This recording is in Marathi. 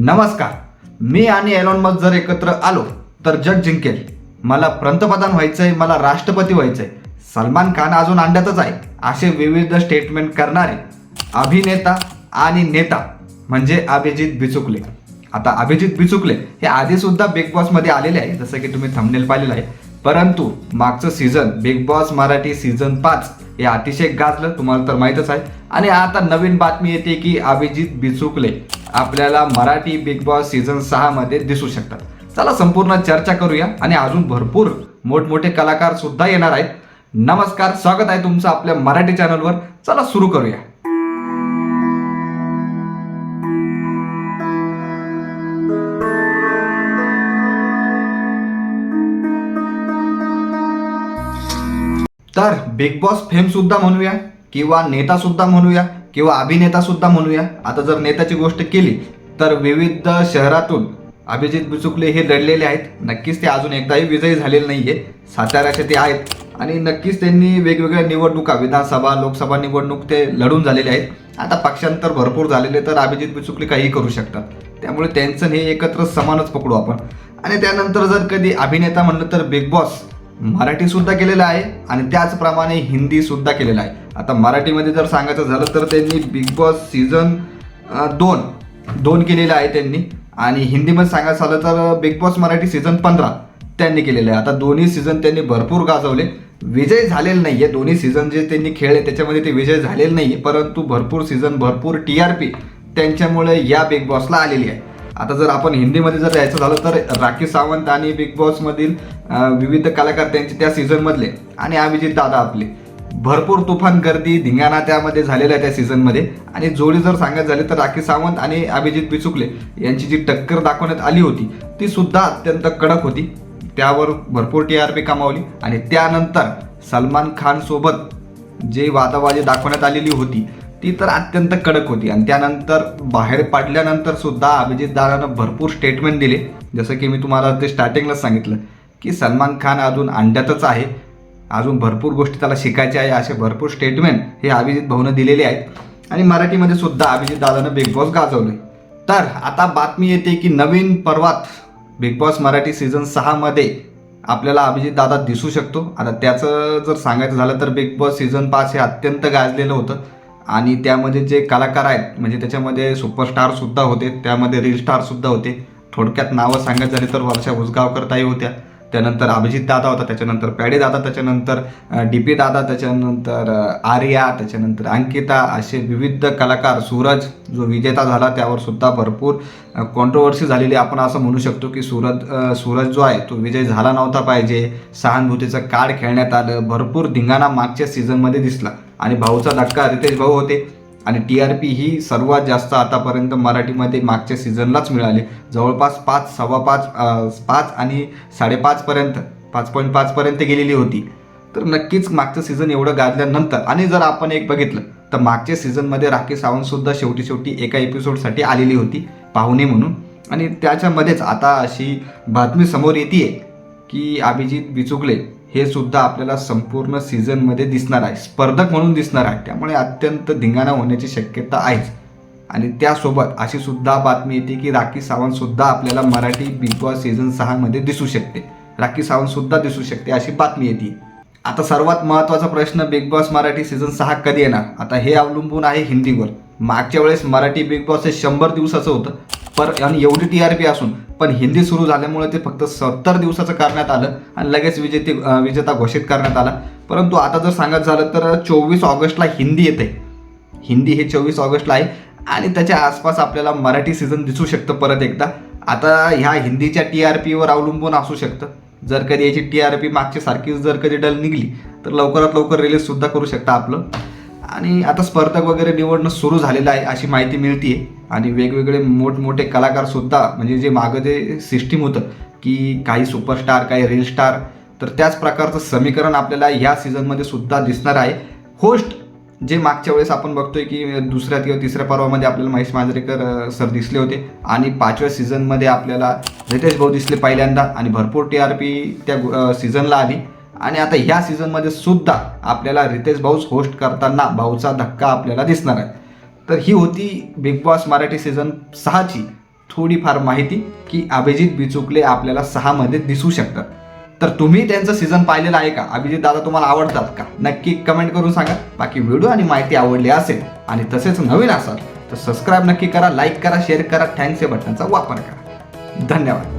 नमस्कार. मी आणि एलॉन मस्क जर एकत्र आलो तर जग जिंकेल. मला पंतप्रधान व्हायचंय मला राष्ट्रपती व्हायचंय. सलमान खान अजून अंड्यातच आहे असे विविध स्टेटमेंट करणारे अभिनेता आणि नेता म्हणजे अभिजित बिचुकले. आता अभिजित बिचुकले हे आधीसुद्धा बिग बॉसमध्ये आलेले आहे जसं की तुम्ही थंबनेल पाहिलेलं आहे. परंतु मागचं season Bigg Boss Marathi season पाच हे अतिशय गाजलं तुम्हाला तर माहीतच आहे. आणि आता नवीन बातमी येते की अभिजित बिचुकले आपल्याला मराठी बिग बॉस सीझन सहा मध्ये दिसू शकतात. चला संपूर्ण चर्चा करूया आणि अजून भरपूर मोठमोठे कलाकार सुद्धा येणार आहेत. नमस्कार स्वागत आहे तुमचं आपल्या मराठी चॅनलवर. चला सुरू करूया. तर बिग बॉस फेम सुद्धा म्हणूया किंवा नेता सुद्धा म्हणूया. किंवा अभिनेता सुद्धा म्हणूया. आता जर नेत्याची गोष्ट केली तर विविध शहरातून अभिजित बिचुकले हे लढलेले आहेत. नक्कीच ते अजून एकदाही विजयी झालेले नाही आहे साताऱ्याचे ते आहेत. आणि नक्कीच त्यांनी वेगवेगळ्या निवडणुका विधानसभा लोकसभा निवडणूक ते लढून झालेले आहेत. आता पक्षांतर भरपूर झालेले तर अभिजित बिचुकले काही करू शकतात. त्यामुळे त्यांचं हे एकत्र समानच पकडू आपण. आणि त्यानंतर जर कधी अभिनेता म्हणलं तर बिग बॉस. मराठी सुद्धा केलेलं आहे आणि त्याचप्रमाणे हिंदी सुद्धा केलेलं आहे. आता मराठीमध्ये जर सांगायचं झालं तर त्यांनी बिग बॉस सीझन दोन दोन केलेलं आहे त्यांनी. आणि हिंदीमध्ये सांगायचं झालं तर बिग बॉस मराठी सीझन पंधरा त्यांनी केलेलं आहे. आता दोन्ही सीझन त्यांनी भरपूर गाजवले. विजय झालेले नाही आहे दोन्ही सीझन जे त्यांनी खेळले त्याच्यामध्ये ते विजय झालेले नाही आहे परंतु भरपूर सीझन भरपूर टी आर पी त्यांच्यामुळे या बिग बॉसला आलेली आहे. आता जर आपण हिंदीमध्ये जर यायचं झालं तर राखी सावंत आणि बिग बॉसमधील विविध कलाकार त्यांचे त्या सीझनमधले आणि अभिजित दादा आपले. भरपूर तुफान गर्दी धिंगाणा त्यामध्ये झालेल्या आहे त्या सीझनमध्ये आणि जोडी जर सांगायचं झाली तर राखी सावंत आणि अभिजित बिचुकले यांची जी टक्कर दाखवण्यात आली होती ती सुद्धा अत्यंत कडक होती. त्यावर भरपूर टी आर पी कमावली आणि त्यानंतर सलमान खानसोबत जे वादावादी दाखवण्यात आलेली होती ती तर अत्यंत कडक होती. आणि त्यानंतर बाहेर पडल्यानंतर सुद्धा अभिजित दादानं भरपूर स्टेटमेंट दिले. जसं की मी तुम्हाला ते स्टार्टिंगला सांगितलं की सलमान खान अजून अंड्यातच आहे. अजून भरपूर गोष्टी त्याला शिकायच्या आहे असे भरपूर स्टेटमेंट हे अभिजित भाऊनं दिलेले आहेत. आणि मराठीमध्ये सुद्धा अभिजित दादानं बिग बॉस गाजवले तर आता बातमी येते की नवीन पर्वात बिग बॉस मराठी सीझन सहामध्ये आपल्याला अभिजित दादा दिसू शकतो. आता त्याचं जर सांगायचं झालं तर बिग बॉस सीझन पाच हे अत्यंत गाजलेलं होतं. आणि त्यामध्ये जे कलाकार आहेत म्हणजे त्याच्यामध्ये सुपरस्टारसुद्धा होते त्यामध्ये रील स्टारसुद्धा होते. थोडक्यात नावं सांगायचं झाली तर वर्षा उसगावकर ताई होत्या. त्यानंतर अभिजित दादा होता त्याच्यानंतर पॅडे दादा त्याच्यानंतर डी पी दादा त्याच्यानंतर आर्या त्याच्यानंतर अंकिता असे विविध कलाकार. सूरज जो विजेता झाला त्यावर सुद्धा भरपूर कॉन्ट्रोवर्सी झालेली आपण असं म्हणू शकतो की सूरज सूरज जो आहे तो विजय झाला नव्हता पाहिजे. सहानुभूतीचं कार्ड खेळण्यात आलं. भरपूर धिंगाणा मागच्या सीझनमध्ये दिसला. आणि भाऊचा धक्का रितेश भाऊ होते. आणि टी आर पी ही सर्वात जास्त आतापर्यंत मराठीमध्ये मागच्या सीझनलाच मिळाली. जवळपास पाच सव्वा पाच पाच आणि साडेपाचपर्यंत पाच पॉईंट पाचपर्यंत गेलेली होती. तर नक्कीच मागचं सीझन एवढं गाजल्यानंतर आणि जर आपण एक बघितलं तर मागच्या सीझनमध्ये राखी सावंतसुद्धा शेवटी शेवटी एका एपिसोडसाठी आलेली होती पाहुणे म्हणून. आणि त्याच्यामध्येच आता अशी बातमी समोर येते की अभिजित बिचुकले हे सुद्धा आपल्याला संपूर्ण सीझनमध्ये दिसणार आहे. स्पर्धक म्हणून दिसणार आहे. त्यामुळे अत्यंत धिंगाणा होण्याची शक्यता आहेच. आणि त्यासोबत अशी सुद्धा बातमी येते की राखी सावंत सुद्धा आपल्याला मराठी बिग बॉस सीझन सहामध्ये दिसू शकते. राखी सावंत सुद्धा दिसू शकते अशी बातमी येते. आता सर्वात महत्त्वाचा प्रश्न बिग बॉस मराठी सीझन सहा कधी येणार? आता हे अवलंबून आहे हिंदीवर. मागच्या वेळेस मराठी बिग बॉस हे शंभर दिवसाचं होतं. पर आणि एवढी टी आर पी असून पण हिंदी सुरू झाल्यामुळे ते फक्त सत्तर दिवसाचं करण्यात आलं आणि लगेच विजेते विजेता घोषित करण्यात आला. परंतु आता जर सांगत झालं तर चोवीस ऑगस्टला हिंदी येते. हिंदी हे चोवीस ऑगस्टला आहे आणि त्याच्या आसपास आपल्याला मराठी सीझन दिसू शकतं परत एकदा. आता ह्या हिंदीच्या टी आर पीवर अवलंबून असू शकतं. जर कधी याची टी आर पी मागची सारखीच जर कधी डल निघली तर लवकरात लवकर रिलीजसुद्धा करू शकता आपलं. आणि आता स्पर्धक वगैरे निवडणं सुरू झालेलं आहे अशी माहिती मिळते आणि वेगवेगळे मोठमोठे कलाकार सुद्धा म्हणजे जे मागं जे सिस्टीम होतं की काही सुपरस्टार काही रील स्टार तर त्याच प्रकारचं समीकरण आपल्याला ह्या सीझनमध्ये सुद्धा दिसणार आहे. होस्ट जे मागच्या वेळेस आपण बघतोय की दुसऱ्या किंवा तिसऱ्या पर्वामध्ये आपल्याला महेश मांजरेकर सर दिसले होते. आणि पाचव्या सीझनमध्ये आपल्याला रितेश भाऊ दिसले पहिल्यांदा. आणि भरपूर टी आर पी त्या सीझनला आली. आणि आता ह्या सीझनमध्ये सुद्धा आपल्याला रितेश भाऊच होस्ट करताना भाऊचा धक्का आपल्याला दिसणार आहे. तर ही होती बिग बॉस मराठी सीझन सहाची. थोडीफार माहिती की अभिजित बिचुकले आपल्याला सहामध्ये दिसू शकतात. तर तुम्ही त्यांचं सीझन पाहिलेलं आहे का? अभिजित दादा तुम्हाला आवडतात का? नक्की कमेंट करून सांगा. बाकी व्हिडिओ आणि माहिती आवडली असेल आणि तसेच नवीन असाल तर सबस्क्राईब नक्की करा लाईक करा शेअर करा थँक्स या बटनचा वापर करा. धन्यवाद.